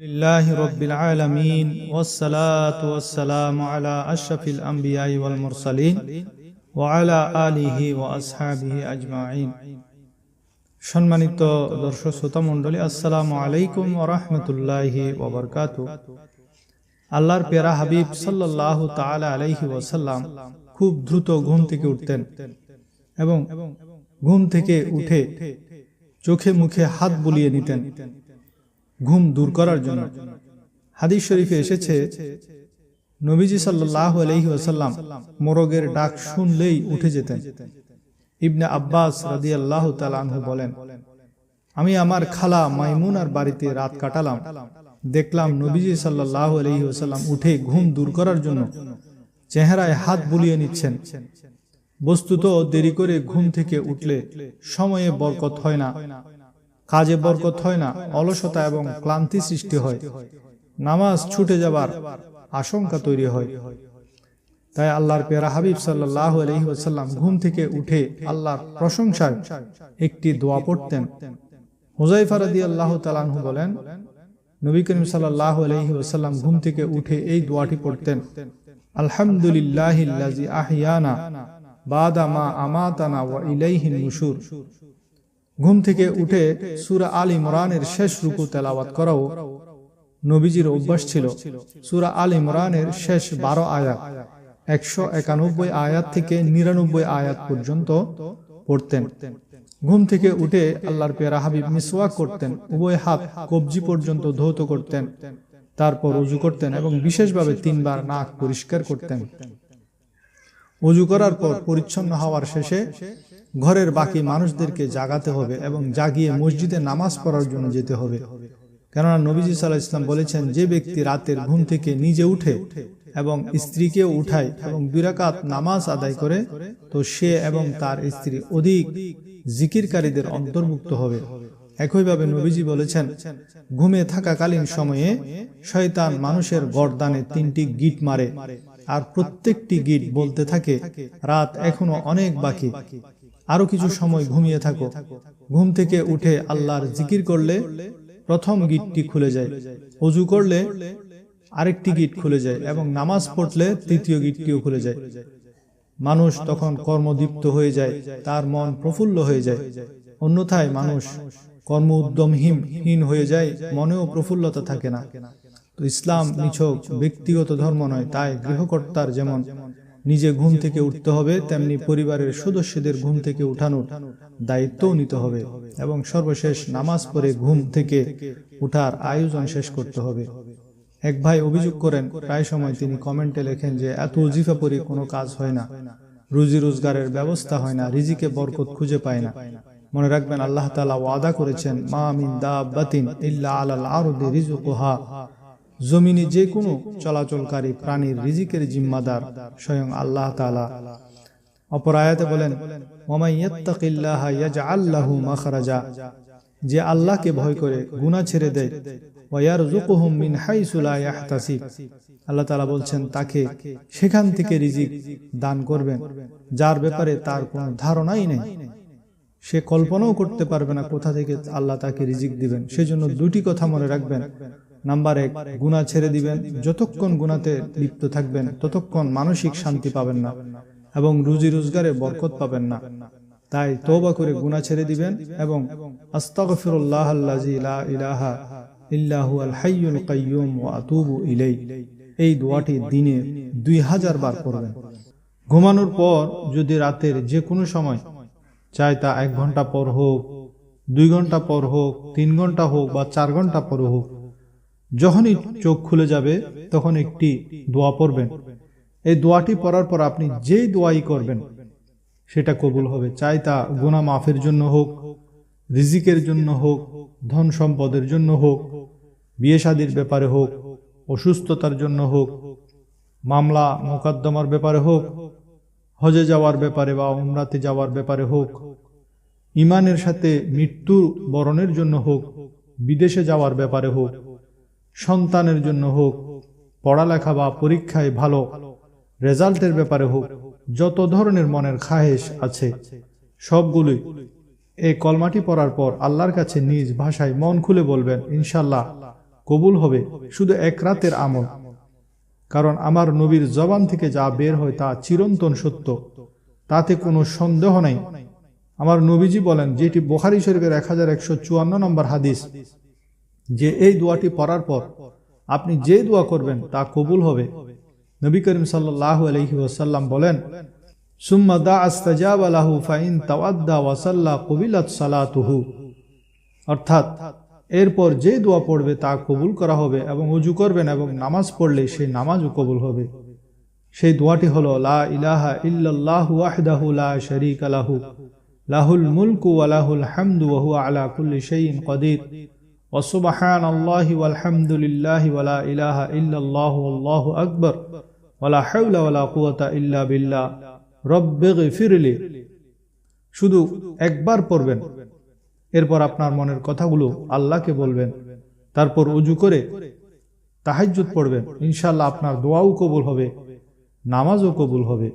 لله رب العالمين والصلاة والسلام على أشرف الأنبياء والمرسلين وعلى آله وأصحابه أجمعين সম্মানিত দর্শক শ্রোতা মণ্ডলী আসসালামু আলাইকুম ওরহমতুল্লাহি ওবরকাতু আল্লাহর পেরা হাবিব সাল্লাহ তাআলা আলাইহি ওয়াসাল্লাম খুব দ্রুত ঘুম থেকে উঠতেন এবং ঘুম থেকে উঠে চোখে মুখে হাত বুলিয়ে নিতেন ঘুম দূর করার জন্য। হাদিস শরীফে এসেছে, নবীজি সাল্লাহ মোরগের ডাক শুনলেই উঠে যেতেন। ইবনে আব্বাস রাদি আল্লাহ বলেন, আমি আমার খালা মাইমুনার বাড়িতে রাত কাটালাম। দেখলাম নবীজি সাল্লাহ আলহি ওসাল্লাম উঠে ঘুম দূর করার জন্য চেহারায় হাত বুলিয়ে নিচ্ছেন। বস্তুত দেরি করে ঘুম থেকে উঠলে সময়ে বরকত হয় না। কাজে বরকত হয় না, অলসতা এবং ক্লান্তি সৃষ্টি হয়। নামাজ ছুটে যাবার আশঙ্কা তৈরি হয়। তাই আল্লাহর পেয়ারা হাবিব সাল্লাহ আলহিহাসাল্লাম ঘুম থেকে উঠে আল্লাহর প্রশংসায় একটি দোয়া পড়তেন। হুজাইফা রাদি আল্লাহ তালানহু বলেন, নবী করিম সাল্লাহ আলহি ওসাল্লাম ঘুম থেকে উঠে এই দোয়াটি পড়তেন আলহামদুলিল্লাহ আহিয়ানা বাদা আমাতানা ওয়া ইলাইহিন নুশুর। ঘুম থেকে উঠে সুরা আল ইমরানের শেষ রুকু তেলাওয়াত করাও নবীজির অভ্যাস ছিল। সুরা আল ইমরানের শেষ বারো আয়াত একশো একানব্বই আয়াত থেকে নিরানব্বই আয়াত পর্যন্ত পড়তেন। ঘুম থেকে উঠে আল্লাহর পেয়ারা হাবিব মিসওয়াক করতেন উভয় হাত কবজি পর্যন্ত ধৌত করতেন। তারপর উজু করতেন এবং বিশেষভাবে তিনবার নাক পরিষ্কার করতেন। উজু করার পর পরিচ্ছন্ন হওয়ার শেষে ঘরের বাকি মানুষদেরকে জাগাতে হবে এবং জাগিয়ে মসজিদে নামাজ পড়ার জন্য যেতে হবে। কেননা নবীজি সাল্লাহ ইসলাম বলেছেন, যে ব্যক্তি রাতের ঘুম থেকে নিজে উঠে এবং স্ত্রীকেও উঠায় এবং বিরাকাত নামাজ আদায় করে, তো সে এবং তার স্ত্রী অধিক জিকিরকারীদের অন্তর্ভুক্ত হবে। একইভাবে নবীজি বলেছেন, ঘুমে থাকাকালীন সময়ে শয়তান মানুষের গরদানে তিনটি গিট মারে, আর প্রত্যেকটি গিট বলতে থাকে, রাত এখনও অনেক বাকি। আরও কিছু সময় ঘুমিয়ে থাকো। ঘুম থেকে উঠে আল্লাহর জিকির করলে প্রথম গিটটি খুলে যায়। অজু করলে আরেকটি গিট খুলে যায় এবং নামাজ পড়লে তৃতীয় গিটটিও খুলে যায়। মানুষ তখন কর্মদীপ্ত হয়ে যায় তার মন প্রফুল্ল হয়ে যায়। অন্যথায় মানুষ কর্ম উদ্যমহীনহীন হয়ে যায় মনেও প্রফুল্লতা থাকে না। তো ইসলাম নিছক ব্যক্তিগত ধর্ম নয় তাই গৃহকর্তার যেমন নিজে ঘুম থেকে উঠতে হবে, তেমনি পরিবারের সদস্যদের ঘুম থেকে উঠানোর দায়িত্বও নিতে হবে এবং সর্বশেষ নামাজ পড়ে ঘুম থেকে উঠার আয়োজন শেষ করতে হবে। এক ভাই অভিযোগ করেন, প্রায় সময় তিনি কমেন্টে লেখেন যে, এত উজিফা পরি কোনো কাজ হয় না। রুজি রোজগারের ব্যবস্থা হয় না, রিজিকে বরকত খুঁজে পায় না। মনে রাখবেন, আল্লাহ তালা ওয়াদা করেছেন, মা মিন দাবাতিন ইল্লা আলাল আরদি রিজুকুহা জমিনে যে কোনো চলাচলকারী প্রাণীর রিজিকের জিম্মাদার স্বয়ং আল্লাহ তালা অপর আয়াতে বলেন মাখরাজা যে আল্লাহকে ভয় করে গুণা ছেড়ে দেয় আল্লাহ তালা বলছেন, তাকে সেখান থেকে রিজিক দান করবেন, যার ব্যাপারে তার কোনো ধারণাই নেই। সে কল্পনাও করতে পারবে না কোথা থেকে আল্লাহ তাকে রিজিক দিবেন। সেজন্য দুটি কথা মনে রাখবেন। নাম্বার এক গুণা ছেড়ে দিবেন, যতক্ষণ গুণাতে লিপ্ত থাকবেন, ততক্ষণ মানসিক শান্তি পাবেন না এবং রুজি রোজগারে বরকত পাবেন না। তাই তৌবা করে গুণা ছেড়ে দিবেন এবং আস্তাগফিরুল্লাহ লা এই দোয়াটি দিনে দুই হাজার বার পড়বেন। ঘুমানোর পর যদি রাতের যে কোনো সময় চাই তা এক ঘণ্টা পর হোক, দুই ঘণ্টা পর হোক, তিন ঘণ্টা হোক বা চার ঘণ্টা পর হোক যখনই চোখ খুলে যাবে, তখন একটি দোয়া পড়বেন। এই দোয়াটি পড়ার পর আপনি যেই দোয়াই করবেন, সেটা কবুল হবে। চাই তা গুনা মাফের জন্য হোক, রিজিকের জন্য হোক, ধন সম্পদের জন্য হোক, বিয়ে শাদির ব্যাপারে হোক, অসুস্থতার জন্য হোক, মামলা মোকদ্দমার ব্যাপারে হোক, হজে যাওয়ার ব্যাপারে বা উমরাতে যাওয়ার ব্যাপারে হোক ইমানের সাথে মৃত্যু বরণের জন্য হোক, বিদেশে যাওয়ার ব্যাপারে হোক সন্তানের জন্য হোক, পড়ালেখা বা পরীক্ষায় ভালো, রেজাল্টের ব্যাপারে হোক, যত ধরনের মনের খাহেশ আছে সবগুলোই এই কলমাটি পড়ার পর আল্লাহর কাছে নিজ ভাষায় মন খুলে বলবেন ইনশাল্লাহ কবুল হবে শুধু এক রাতের আমল। কারণ আমার নবীর জবান থেকে যা বের হয় তা চিরন্তন সত্য। তাতে কোনো সন্দেহ নাই। আমার নবীজি বলেন, যেটি বোখারি শরীফের এক হাজার একশো চুয়ান্ন নম্বর হাদিস যে এই দোয়াটি পড়ার পর আপনি যে দোয়া করবেন তা কবুল হবে। নবী করিম সাল্লাহ আলহি ওসাল্লাম বলেন, সুম্মা দা আস্তাজাব আলাহু ফাইন তাওয়াদ্দা ওয়াসাল্লা কবিলাত সালাতুহু। অর্থাৎ, এরপর যে দোয়া পড়বে তা কবুল করা হবে এবং উজু করবেন এবং নামাজ পড়লে সেই নামাজও কবুল হবে। সেই দোয়াটি হলো, লা ইলাহা ইল্লাল্লাহু ওয়াহদাহু লা শারীকা লাহু। লাহুল মুলকু ওয়া লাহুল হামদু ওয়া হুয়া আলা কুল্লি শাইইন কাদির। শুধু একবার পড়বেন। এরপর আপনার মনের কথাগুলো আল্লাহকে বলবেন। তারপর উজু করে তাহাজ্জুদ পড়বেন। ইনশাল্লাহ আপনার দোয়াও কবুল হবে, নামাজও কবুল হবে।